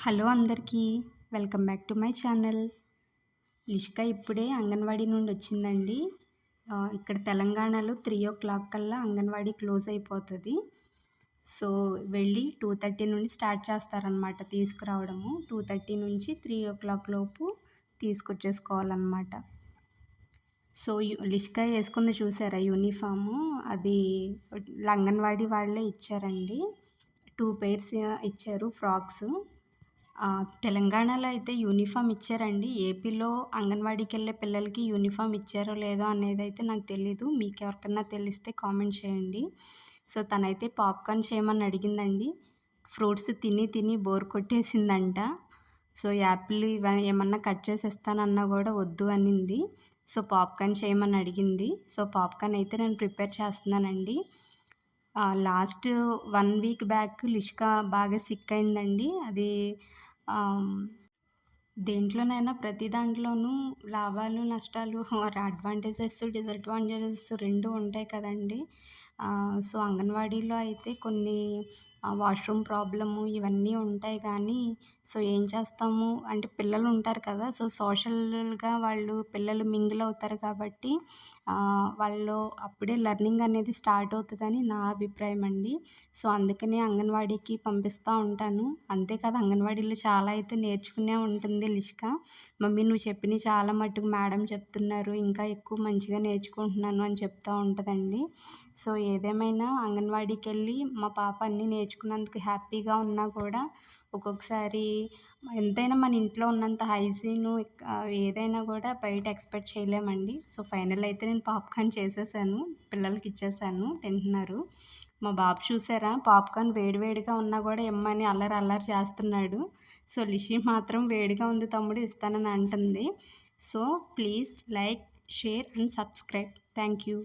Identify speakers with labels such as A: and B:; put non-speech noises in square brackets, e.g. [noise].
A: Hello అందరికీ welcome back to my channel. Lishka ఇప్పుడే అంగన్వాడీ నుండి వచ్చిందండి. ఇక్కడ తెలంగాణలో త్రీ ఓ క్లాక్ కల్లా అంగన్వాడీ క్లోజ్ అయిపోతుంది. సో వెళ్ళి టూ థర్టీ నుండి స్టార్ట్ చేస్తారనమాట తీసుకురావడము. టూ థర్టీ నుంచి త్రీ ఓ క్లాక్ లోపు తీసుకొచ్చేసుకోవాలన్నమాట. సో లిష్క వేసుకుంది చూసారా యూనిఫాము? అది అంగన్వాడీ వాళ్ళే ఇచ్చారండి. టూ పేర్స్ ఇచ్చారు ఫ్రాక్స్. తెలంగాణలో అయితే యూనిఫామ్ ఇచ్చారండి. ఏపీలో అంగన్వాడీకి వెళ్ళే పిల్లలకి యూనిఫామ్ ఇచ్చారో లేదో అనేది అయితే నాకు తెలీదు. మీకు ఎవరికన్నా తెలిస్తే కామెంట్ చేయండి. సో తనైతే పాప్కార్న్ చేయమని అడిగిందండి. ఫ్రూట్స్ తిని తిని బోర్ కొట్టేసిందంట. సో యాపిల్ ఇవన్నీ ఏమన్నా కట్ చేసేస్తానన్నా కూడా వద్దు అనింది. సో పాప్కార్న్ చేయమని అడిగింది. సో పాప్కార్న్ అయితే నేను ప్రిపేర్ చేస్తున్నానండి. Last one week back Lishka బాగా సిక్ అయిందండి. అది దేంట్లోనైనా ప్రతి దాంట్లోనూ లాభాలు నష్టాలు [laughs] అడ్వాంటేజెస్ డిసడ్వాంటేజెస్ రెండు ఉంటాయి కదండి. సో అంగన్వాడీలో అయితే కొన్ని వాష్రూమ్ ప్రాబ్లము ఇవన్నీ ఉంటాయి కానీ సో ఏం చేస్తాము? అంటే పిల్లలు ఉంటారు కదా సో సోషల్గా వాళ్ళు పిల్లలు మింగిల్ అవుతారు కాబట్టి వాళ్ళు అప్పుడే లెర్నింగ్ అనేది స్టార్ట్ అవుతుందని నా అభిప్రాయం అండి. సో అందుకనే అంగన్వాడీకి పంపిస్తూ ఉంటాను. అంతేకాదు అంగన్వాడీలో చాలా అయితే నేర్చుకునే ఉంటుంది లిష్క. మమ్మీ నువ్వు చెప్పినవి చాలా మట్టుకు మేడం చెప్తున్నారు ఇంకా ఎక్కువ మంచిగా నేర్చుకుంటున్నాను అని చెప్తూ ఉంటుందండి. సో ఏదేమైనా అంగన్వాడీకి వెళ్ళి మా పాప అన్నీ నేర్చుకున్నందుకు హ్యాపీగా ఉన్నా కూడా ఒక్కొక్కసారి ఎంతైనా మన ఇంట్లో ఉన్నంత హైజీన్ ఏదైనా కూడా బయట ఎక్స్పెక్ట్ చేయలేమండి. సో ఫైనల్ అయితే నేను పాప్కార్న్ చేసేసాను పిల్లలకి ఇచ్చేసాను తింటున్నారు. మా బాబు చూసారా? పాప్కార్న్ వేడివేడిగా ఉన్నా కూడా ఇమ్మని అల్లరి అల్లరి చేస్తున్నాడు. సో లిషి మాత్రం వేడిగా ఉంది తమ్ముడు ఇస్తానని అంటుంది. So please like share and subscribe. Thank you.